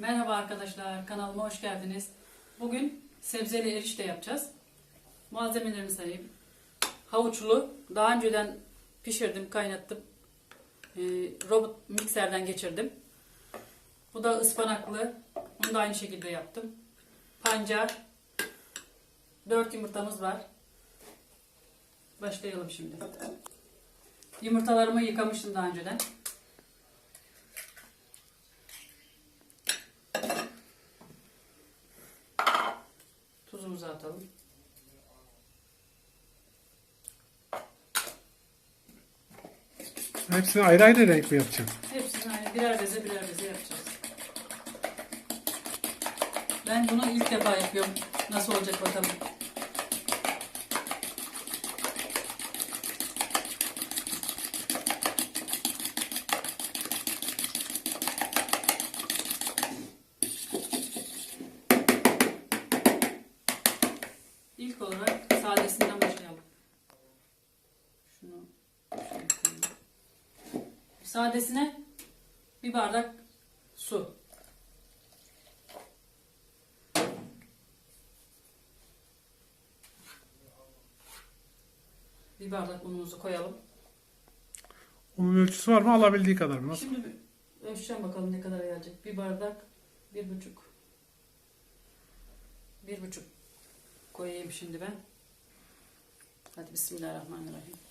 Merhaba arkadaşlar, kanalıma hoş geldiniz. Bugün sebzeli erişte yapacağız. Malzemelerimi sayayım. Havuçlu, daha önceden pişirdim, kaynattım. Ee, robot mikserden geçirdim. Bu da ıspanaklı, bunu da aynı şekilde yaptım. Pancar, 4 yumurtamız var. Başlayalım şimdi. Yumurtalarımı yıkamıştım daha önceden. Atalım. Hepsini ayrı ayrı renk mi yapacaksın? Hepsini aynı birer beze birer beze yapacağız. Ben bunu ilk defa yapıyorum. Nasıl olacak bakalım. İlk olarak sadesinden başlayalım. Şunu şöyle koyayım. Sadesine bir bardak su. Bir bardak unumuzu koyalım. Onun ölçüsü var mı? Alabildiği kadar mı? Nasıl? Şimdi bir ölçeceğim bakalım ne kadar gelecek. Bir bardak, bir buçuk. Bir buçuk koyayım şimdi ben. Hadi Bismillahirrahmanirrahim.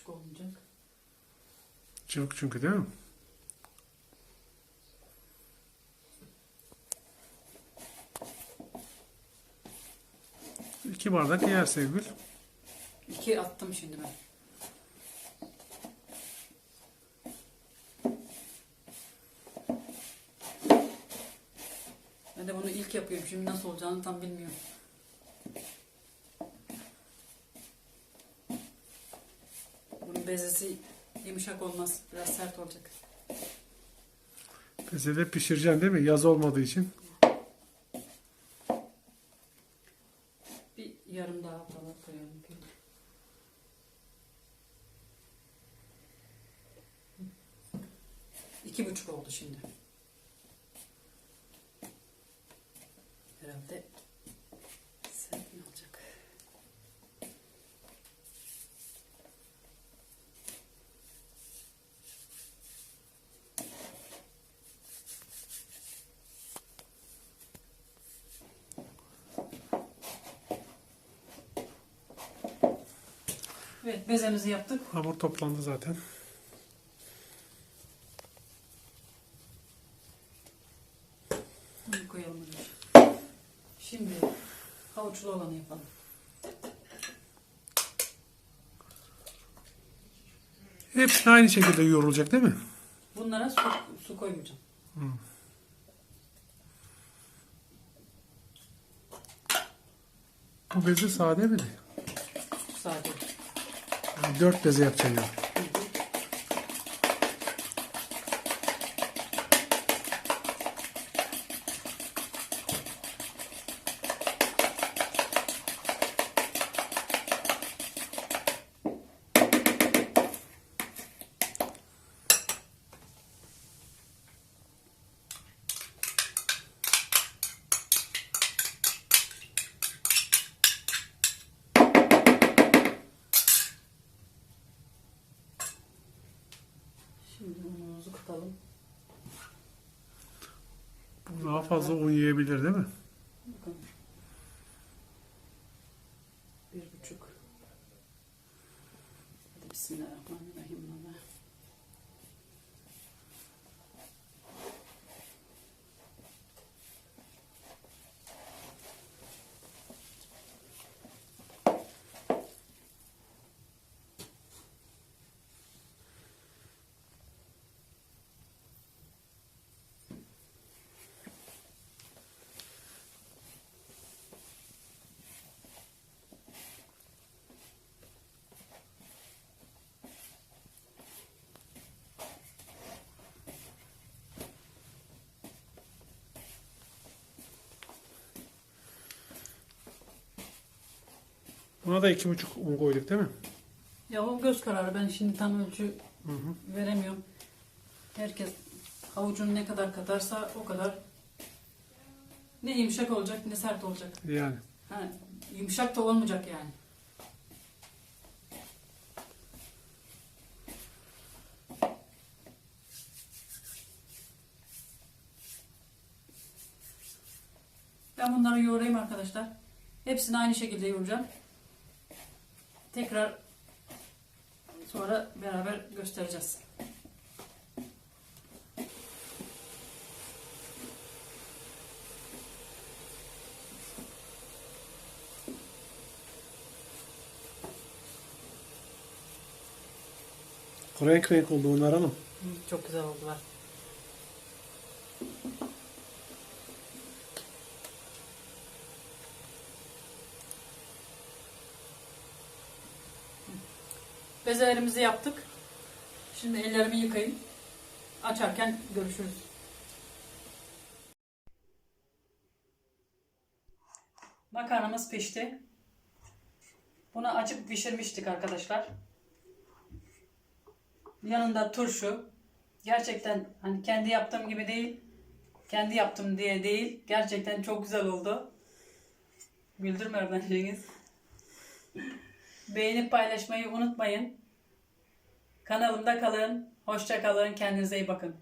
Buçuk olmayacak. Cıvık çünkü değil mi? İki bardak yer sevgili. İki attım şimdi ben. Ben de bunu ilk yapıyorum. Şimdi nasıl olacağını tam bilmiyorum. Bezesi yumuşak olmaz. Biraz sert olacak. Bezede pişireceksin değil mi? Yaz olmadığı için. Bir yarım daha falan koyalım. İki buçuk oldu şimdi. Herhalde sert mi olacak? Evet bezemizi yaptık. Hamur toplandı zaten. Bunu koyalım. Şimdi havuçlu olanı yapalım. Hepsi aynı şekilde yoğrulacak değil mi? Bunlara su, su koymayacağım. Bu beze sade mi? Sade. Yani dört beze yapacaksın unumuzu kıralım. Bu daha fazla un yiyebilir değil mi? Bakalım. Bir buçuk. Hadi Bismillahirrahmanirrahim. Buna da iki buçuk un koyduk değil mi? Ya o göz kararı. Ben şimdi tam ölçü veremiyorum. Herkes havucunu ne kadar katarsa o kadar ne yumuşak olacak ne sert olacak. Yani. Ha, yumuşak da olmayacak yani. Ben bunları yoğurayım arkadaşlar. Hepsini aynı şekilde yoğuracağım. Tekrar sonra beraber göstereceğiz. Renk renk oldu onlar hanım. Çok güzel oldular. Bezelerimizi yaptık. Şimdi ellerimi yıkayayım. Açarken görüşürüz. Makarnamız pişti. Bunu açıp pişirmiştik arkadaşlar. Yanında turşu. Gerçekten hani kendi yaptığım gibi değil. Kendi yaptım diye değil. Gerçekten çok güzel oldu. Güldürme Cengiz. Beğenip paylaşmayı unutmayın. Kanalımda kalın. Hoşça kalın. Kendinize iyi bakın.